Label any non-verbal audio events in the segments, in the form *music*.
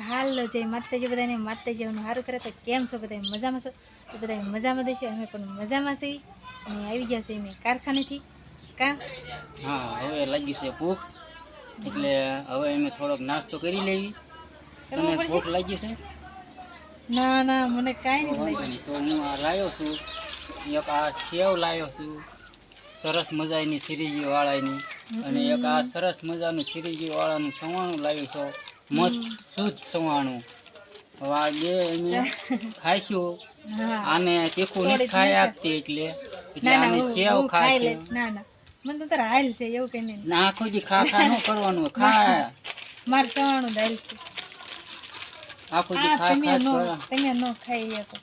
હાલો જય માતાજી બધાને માતાજીનું સારું કરે. તો કેમ છો બધા મજામાં છો? તો બધા મજામાં દેશે અમે પણ મજામાં છીએ. અને આવી ગયા છે અમે કારખાનેથી. કા? હા હવે લાગી છે ભૂખ. એટલે હવે અમે થોડોક નાસ્તો કરી લેવી. તને ભૂખ લાગી છે? ના ના મને કાંઈ નહીં નહીં. તો હું આ લાવ્યો છું. એક આ સેવ લાવ્યો છું. સરસ મજાની સિરીજી વાળાની અને એક આ સરસ મજાનું સિરીજી વાળાનું સવાણું લાવ્યું છું. મસ્ત સવાણું. વાગે *laughs* ખાઈશું આને તીખું નહીં ખાઈ આપતી એટલે એટલે ના ના આને સેવ હું ખાઈ લે ખાશે ના ના. મને તો તારા હાલ છે એવું કંઈ નહીં. ના આખો જી ખા ખા ન કરવાનું *laughs* ખા. મારે સવાણું દાલ છે. આખો દી ખા ખા જ કરે. તમે નો ખાઈ શકો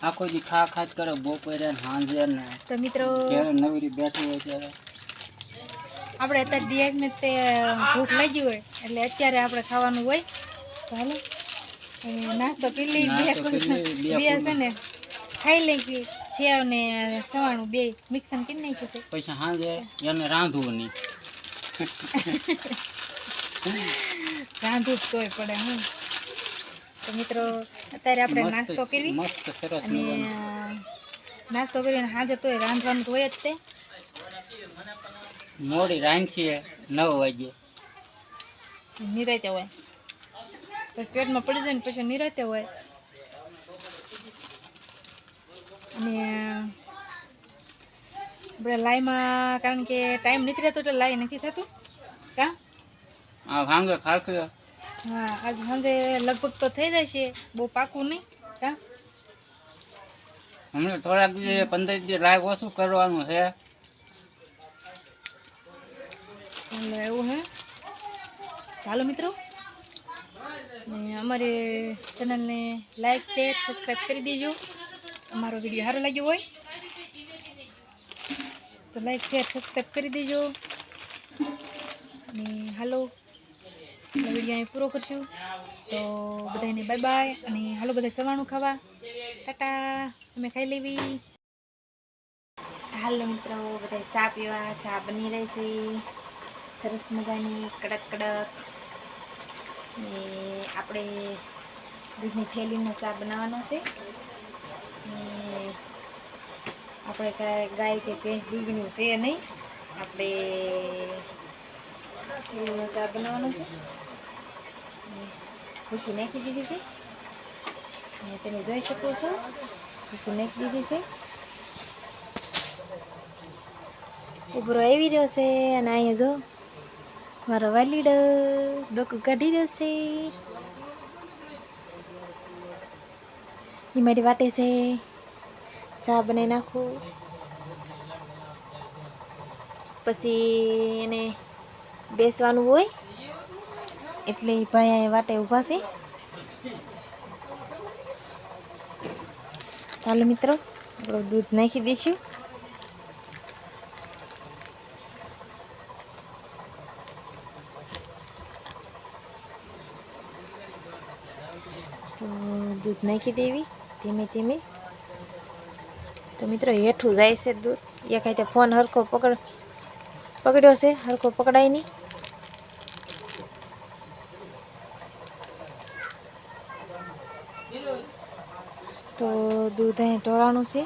આખો જી ખા ખા કરો. બપોરે ને તો મિત્રો જ્યારે નવરી બેઠી હોય ત્યારે. આપણે અત્યારે દિયાગને તે ભૂખ લાગી હોય એટલે અત્યારે આપણે ખાવાનું હોય. તો હાલો. નાસ્તો કરી લઈ બે છે ને. ખાઈ લઈ કે છે ને ચવાણું બે મિક્સન કેમ નાખ્યું છે. પૈસા હાંજે એને રાંધવું નહીં. રાંધવું જ તોય પડે હું. તો મિત્રો અત્યારે આપણે નાસ્તો કરવી. અને નાસ્તો કરીને હાજર તોય રાંધવાનું તો હોય જ તે. મોડી રાંધીએ નવ વાગે નિરાતે હોય. તો પેટમાં પડી જાય ને પછી નિરાતે હોય. અને આપણે લાઈમાં કારણ કે ટાઈમ નથી રહેતો એટલે લાઈ નથી થતું. કા? હા ભાંગે ખાખ્યો હા આજ સાંજે લગભગ તો થઈ જાય છે બહુ પાકું નહીં. કા? હમણાં થોડાક દિવસ પંદર દિવસ લાયક ઓછું કરવાનું છે. એટલે એવું હે? ચાલો મિત્રો. ને અમારી ચેનલને લાઈક શેર સબસ્ક્રાઈબ કરી દેજો. અમારો વીડિયો સારો લાગ્યો હોય, તો લાઈક શેર સબસ્ક્રાઈબ કરી દેજો. અને હાલો વીડિયો અહીં પૂરો કરશું. તો બધાને બાય બાય અને હાલો બધા સવાણું ખાવા. ટાટા, અમે ખાઈ લેવી. હાલો મિત્રો, બધા ચા પીવા, ચા બની રહી છે. સરસ મજાની કડક કડક ને આપણે દૂધની થેલીનો શાક બનાવવાનો છે. આપણે કાંઈ ગાય કે ભેંસ દૂધનું છે નહીં. આપણે થેલીનો શાક બનાવવાનો છે. ભૂખી નાખી દીધી છે. અને તમે જોઈ શકો છો, ભૂખી નાખી દીધી છે. ઉભરો આવી રહ્યો છે અને અહીંયા જો મારો વાલીડો, ડોકું કાઢી દેશે એ મારી વાટે છે. ચા બનાવી નાખું. પછી એને બેસવાનું હોય, એટલે ભાઈ એ વાટે ઊભા છે. ચાલો મિત્રો, આપણું દૂધ નાખી દઈશું. તો દૂધ નાખી દેવી, ધીમે ધીમે. તો મિત્રો, હેઠું જાય છે દૂધ. એ કાંઈ તે ફોન હરખો પકડ, પકડ્યો છે, હરખો પકડાય નહીં. તો દૂધ અહીં ઢોળાણું છે.